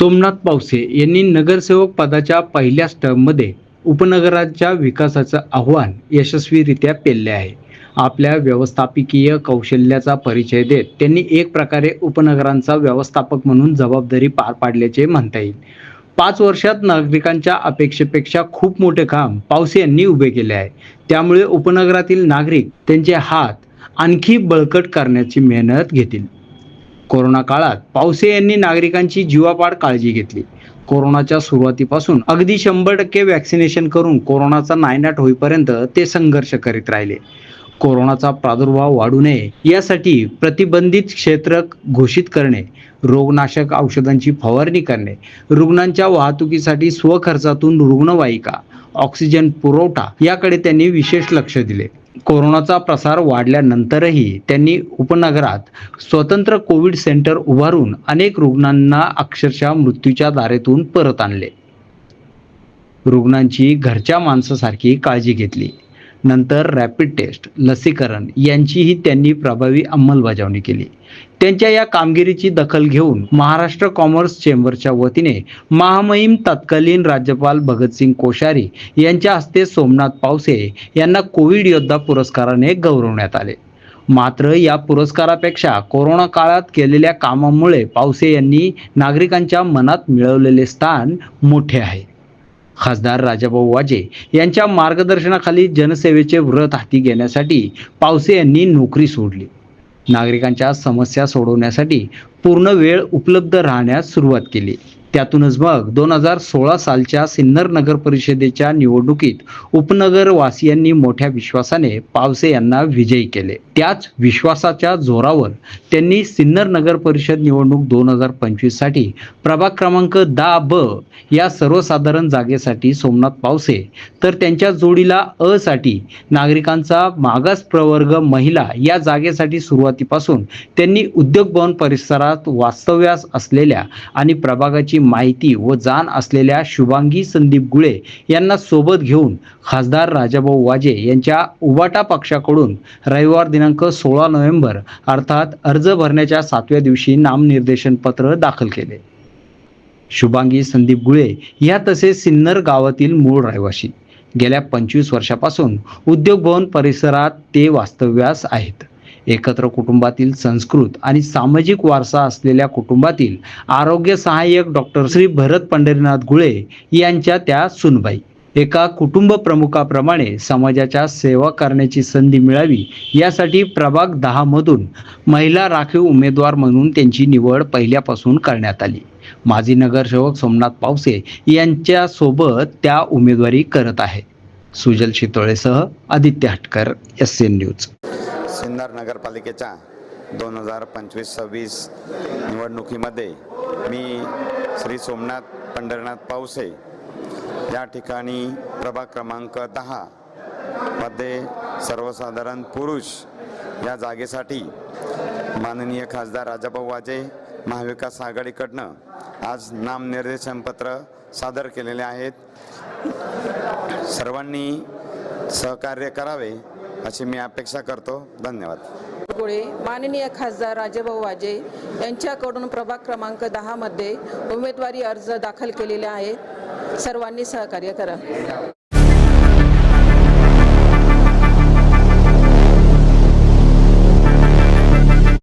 सोमनाथ पावसे यांनी नगरसेवक पदाच्या पहिल्या स्टंपमध्ये उपनगराच्या विकासाचं आव्हान यशस्वीरित्या पेलले आहे. आपल्या व्यवस्थापकीय कौशल्याचा परिचय देत त्यांनी एक प्रकारे उपनगरांचा व्यवस्थापक म्हणून जबाबदारी पार पाडल्याचे म्हणता येईल. पाच वर्षात नागरिकांच्या अपेक्षेपेक्षा खूप मोठे काम पावसे यांनी उभे केले आहे. त्यामुळे उपनगरातील नागरिक त्यांचे हात आणखी बळकट करण्याची मेहनत घेतील. कोरोना काळात पावसे यांनी नागरिकांची जीवापाड काळजी घेतली. कोरोनाच्या सुरुवातीपासून अगदी शंभर टक्के वॅक्सिनेशन करून कोरोनाचा नायनाट होईपर्यंत ते संघर्ष करीत राहिले. कोरोनाचा प्रादुर्भाव वाढू नये यासाठी प्रतिबंधित क्षेत्र घोषित करणे रोगनाशक औषधांची फवारणी करणे रुग्णांच्या वाहतुकीसाठी स्वखर्चातून रुग्णवाहिका ऑक्सिजन पुरवठा याकडे त्यांनी विशेष लक्ष दिले. कोरोनाचा प्रसार वाढल्यानंतरही त्यांनी उपनगरात स्वतंत्र कोविड सेंटर उभारून अनेक रुग्णांना अक्षरशः मृत्यूच्या दारेतून परत आणले. रुग्णांची घरच्या माणसासारखी काळजी घेतली. नंतर रॅपिड टेस्ट लसीकरण यांचीही त्यांनी प्रभावी अंमलबजावणी केली. त्यांच्या या कामगिरीची दखल घेऊन महाराष्ट्र कॉमर्स चेंबरच्या वतीने महामहिम तत्कालीन राज्यपाल भगतसिंग कोश्यारी यांच्या हस्ते सोमनाथ पावसे यांना कोविड योद्धा पुरस्काराने गौरवण्यात आले. मात्र या पुरस्कारापेक्षा कोरोना काळात केलेल्या कामामुळे पावसे यांनी नागरिकांच्या मनात मिळवलेले स्थान मोठे आहे. खासदार राजाभाऊ वाजे यांच्या मार्गदर्शनाखाली जनसेवेचे व्रत हाती घेण्यासाठी पावसे यांनी नोकरी सोडली. नागरिकांच्या समस्या सोडवण्यासाठी पूर्ण वेळ उपलब्ध राहण्यास सुरुवात केली. त्यातूनच मग दोन हजार सोळा सालच्या सिन्नर नगर परिषदेच्या निवडणुकीत उपनगरवासियांनी मोठ्या विश्वासाने पावसे यांना विजयी केले. त्याच विश्वासाच्या जोरावर त्यांनी सिन्नर नगर परिषद निवडणूक दोन हजार पंचवीससाठी प्रभाग क्रमांक दहा ब या सर्वसाधारण जागेसाठी सोमनाथ पावसे तर त्यांच्या जोडीला अ साठी नागरिकांचा मागास प्रवर्ग महिला या जागेसाठी सुरुवातीपासून त्यांनी उद्योग भवन परिसरात वास्तव्यास असलेल्या आणि प्रभागाची माहिती व जाण असलेल्या शुभांगी संदीप गुळे यांना सोबत घेऊन खासदार राजाभाऊ वाजे यांच्या उबाटा पक्षाकडून रविवार दिनांक सोळा नोव्हेंबर अर्थात अर्ज भरण्याच्या सातव्या दिवशी नामनिर्देशन पत्र दाखल केले. शुभांगी संदीप गुळे या तसेच सिन्नर गावातील मूळ रहिवासी. गेल्या पंचवीस वर्षापासून उद्योग भवन परिसरात ते वास्तव्यास आहेत. एकत्र कुटुंबातील संस्कृत आणि सामाजिक वारसा असलेल्या कुटुंबातील आरोग्य सहाय्यक डॉक्टर श्री भरत पंढरीनाथ गुळे यांच्या त्या सुनबाई. एका कुटुंब प्रमुखाप्रमाणे समाजाच्या सेवा करण्याची संधी मिळावी यासाठी प्रभाग दहा मधून महिला राखीव उमेदवार म्हणून त्यांची निवड पहिल्यापासून करण्यात आली. माजी नगरसेवक सोमनाथ पावसे यांच्या सोबत त्या उमेदवारी करत आहे. सुजल शितोळेसह आदित्य हटकर एस एन न्यूज सिन्नर नगरपालिकेच्या दोन हजार पंचवीस सव्वीस निवडणुकीमध्ये मी श्री सोमनाथ पंढरनाथ पावसे या ठिकाणी प्रभाग क्रमांक दहा मध्ये सर्वसाधारण पुरुष या जागेसाठी माननीय खासदार राजाभाऊ वाजे महाविकास आघाडीकडनं आज नामनिर्देशनपत्र सादर केलेले आहेत. सर्वांनी सहकार्य करावे. अशी मी अपेक्षा करतो. धन्यवाद. गुळे माननीय खासदार राजेभाऊ वाजे यांच्याकडून प्रभाग क्रमांक दहामध्ये उमेदवारी अर्ज दाखल केलेले आहेत. सर्वांनी सहकार्य करा.